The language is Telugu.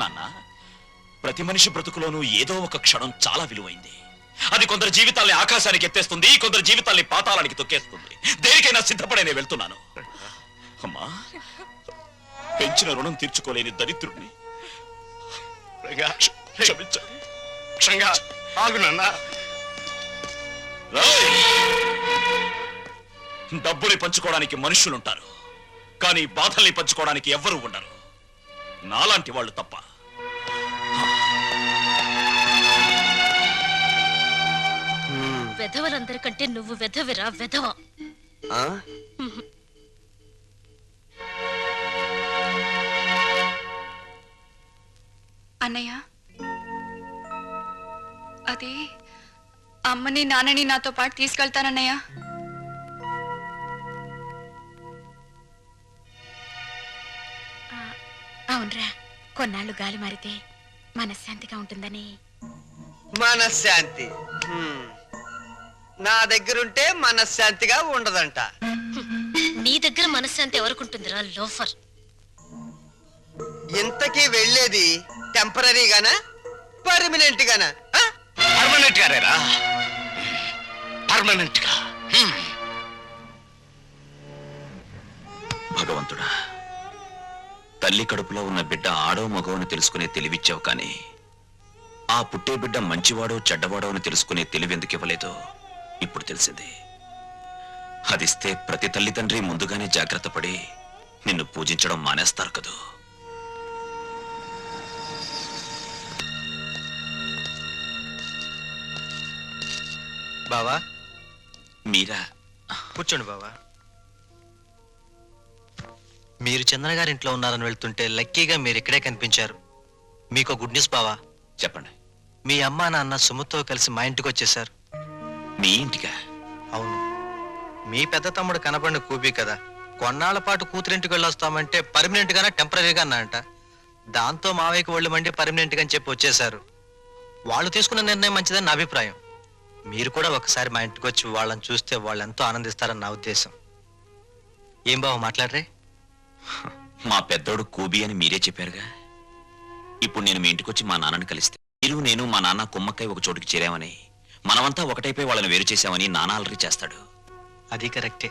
నాన్న ప్రతి మనిషి బ్రతుకులోనూ ఏదో ఒక క్షణం చాలా విలువైంది. అది కొందరు జీవితాల్ని ఆకాశానికి ఎత్తేస్తుంది కొందరు జీవితాల్ని పాతాళానికి తొక్కేస్తుంది. దేనికైనా సిద్ధపడే నేను వెళ్తున్నాను. అమ్మా పెంచిన రుణం తీర్చుకోలేని దరిద్రుడిని రాయ్! డబ్బుని పంచుకోవడానికి మనుషులుంటారు. కానీ బాధల్ని పంచుకోవడానికి ఎవ్వరూ ఉండరు. నాలాంటి వాళ్ళు తప్ప. వెధవలందరికంటే నువ్వు వెధవిరా వెధవ. ఆ? అన్నయ్య అది అమ్మని నాన్నని నాతో పాటు తీసుకెళ్తానన్నయ్య. అవునరా. కొన్నాళ్ళు గాలి మారితే మనశ్శాంతిగా ఉంటుందని. మనశ్శాంతి. హ్మ్. నా దగ్గరుంటే మనశ్శాంతిగా ఉండదంట. నీ దగ్గర మనశ్శాంతి ఎవరికుంటుందిరా? లోఫర్. ఇంతకీ వెళ్ళేది టెంపరీగానా? పర్మనెంట్ గానా ఆ? పర్మనెంట్ గారేరా పర్మనెంట్గా హ్మ్. భగవంతుడా తల్లి కడుపులో ఉన్న బిడ్డ ఆడో మగో అని తెలుసుకునే తెలివిచ్చావు కానీ ఆ పుట్టే బిడ్డ మంచివాడో చెడ్డవాడో అని తెలుసుకునే తెలివి ఎందుకు ఇవ్వలేదో ఇప్పుడు తెలిసింది. అదిస్తే ప్రతి తల్లిదండ్రి ముందుగానే జాగ్రత్త పడి నిన్ను పూజించడం మానేస్తారు కదూ. బావా? మీరా? కూర్చోండి బావా. మీరు చంద్ర గారి ఇంట్లో ఉన్నారని వెళ్తుంటే లక్కీగా మీరు ఇక్కడే కనిపించారు. మీకు గుడ్ న్యూస్ బావా. చెప్పండి. మీ అమ్మా నాన్న సుమతో కలిసి మా ఇంటికి వచ్చేసారు మీ ఇంటికా? అవును. మీ పెద్ద తమ్ముడు కనబడిన కూబీ కదా. కొన్నాళ్ళ పాటు కూతురింటికి వెళ్ళొస్తామంటే పర్మనెంట్ గానే టెంపరీగా అన్నారంట దాంతో మావయ్యకి ఒళ్ళు మండి పర్మనెంట్గా అని చెప్పి వచ్చేసారు వాళ్ళు తీసుకున్న నిర్ణయం మంచిదని నా అభిప్రాయం. మీరు కూడా ఒకసారి మా ఇంటికి వచ్చి వాళ్ళని చూస్తే వాళ్ళు ఎంతో ఆనందిస్తారని నా ఉద్దేశం. ఏం బావ మాట్లాడరే? మా పెద్దోడు కూబి అని మీరే చెప్పారుగా. ఇప్పుడు నేను మీ ఇంటికొచ్చి మా నాన్నని కలిస్తే. మీరు నేను మా నాన్న కుమ్మక్కై ఒక చోటుకి చేరామని మనమంతా ఒకటైపోయి వాళ్ళని వేరు చేశామని నాన్న అలరి చేస్తాడు. అది కరెక్టే.